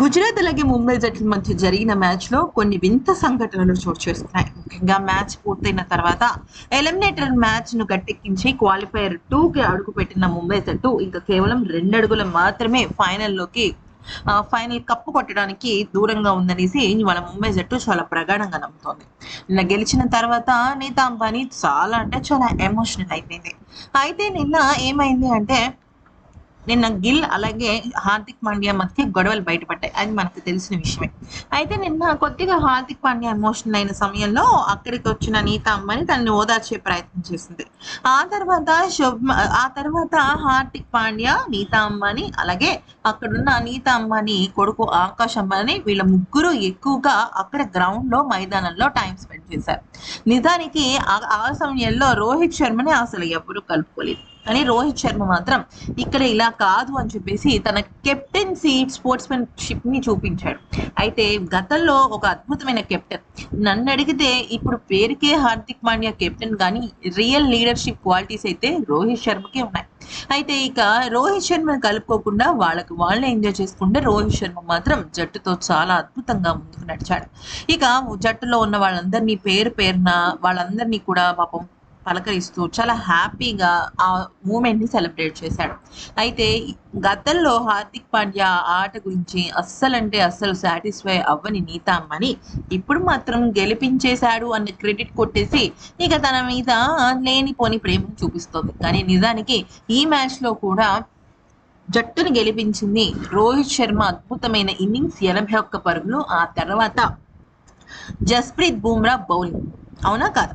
గుజరాత్ అలాగే ముంబై జట్ల మధ్య జరిగిన మ్యాచ్లో కొన్ని వింత సంఘటనలు చోటు చేసుకున్నాయి. ముఖ్యంగా మ్యాచ్ పూర్తయిన తర్వాత ఎలిమినేటర్ మ్యాచ్ను గట్టెక్కించి క్వాలిఫైయర్ టూ కి అడుగు పెట్టిన ముంబై జట్టు ఇంకా కేవలం రెండు అడుగులు మాత్రమే ఫైనల్లోకి ఫైనల్ కప్పు కొట్టడానికి దూరంగా ఉందనేసి వాళ్ళ ముంబై జట్టు చాలా ప్రగాఢంగా నమ్ముతోంది. నిన్న గెలిచిన తర్వాత నీతా అంబానీ చాలా అంటే చాలా ఎమోషనల్ అయిపోయింది. అయితే నిన్న ఏమైంది అంటే నిన్న గిల్ అలాగే హార్దిక్ పాండ్యా మధ్య గొడవలు బయటపడ్డాయి. అది మనకు తెలిసిన విషయమే. అయితే నిన్న కొద్దిగా హార్దిక్ పాండ్యా ఎమోషనల్ అయిన సమయంలో అక్కడికి వచ్చిన నీతా అమ్మని తనని ఓదార్చే ప్రయత్నం చేసింది. ఆ తర్వాత ఆ తర్వాత హార్దిక్ పాండ్యా నీతా అమ్మని అలాగే అక్కడున్న నీతా అమ్మని కొడుకు ఆకాశ్ అమ్మని వీళ్ళ ముగ్గురు ఎక్కువగా అక్కడ గ్రౌండ్లో మైదానంలో టైం స్పెండ్ చేశారు. నిజానికి ఆ- ఆ సమయంలో రోహిత్ శర్మని అసలు ఎవరు కలుపుకోలేదు. కానీ రోహిత్ శర్మ మాత్రం ఇక్కడ ఇలా కాదు అని చెప్పేసి తన కెప్టెన్సీ స్పోర్ట్స్మెన్షిప్ని చూపించాడు. అయితే గతంలో ఒక అద్భుతమైన కెప్టెన్. నన్ను అడిగితే ఇప్పుడు పేరుకే హార్దిక్ పాండ్యా కెప్టెన్ కానీ రియల్ లీడర్షిప్ క్వాలిటీస్ అయితే రోహిత్ శర్మకే ఉన్నాయి. అయితే ఇక రోహిత్ శర్మని కలుపుకోకుండా వాళ్ళకి వాళ్ళే ఎంజాయ్ చేసుకుంటే రోహిత్ శర్మ మాత్రం జట్టుతో చాలా అద్భుతంగా ముందుకు నడిచాడు. ఇక జట్టులో ఉన్న వాళ్ళందరినీ పేరు పేరున వాళ్ళందరినీ కూడా పాపం పలకరిస్తూ చాలా హ్యాపీగా ఆ మూమెంట్ని సెలబ్రేట్ చేశాడు. అయితే గతంలో హార్దిక్ పాండ్యా ఆట గురించి అస్సలంటే అస్సలు సాటిస్ఫై అవ్వని నీతా ఇప్పుడు మాత్రం గెలిపించేశాడు అన్న క్రెడిట్ కొట్టేసి ఇక తన మీద లేనిపోని ప్రేమను చూపిస్తుంది. కానీ నిజానికి ఈ మ్యాచ్లో కూడా జట్టును గెలిపించింది రోహిత్ శర్మ అద్భుతమైన ఇన్నింగ్స్ ఎనభై ఒక్క పరుగులు ఆ తర్వాత జస్ప్రీత్ బూమ్రా బౌలింగ్. అవునా కాదా?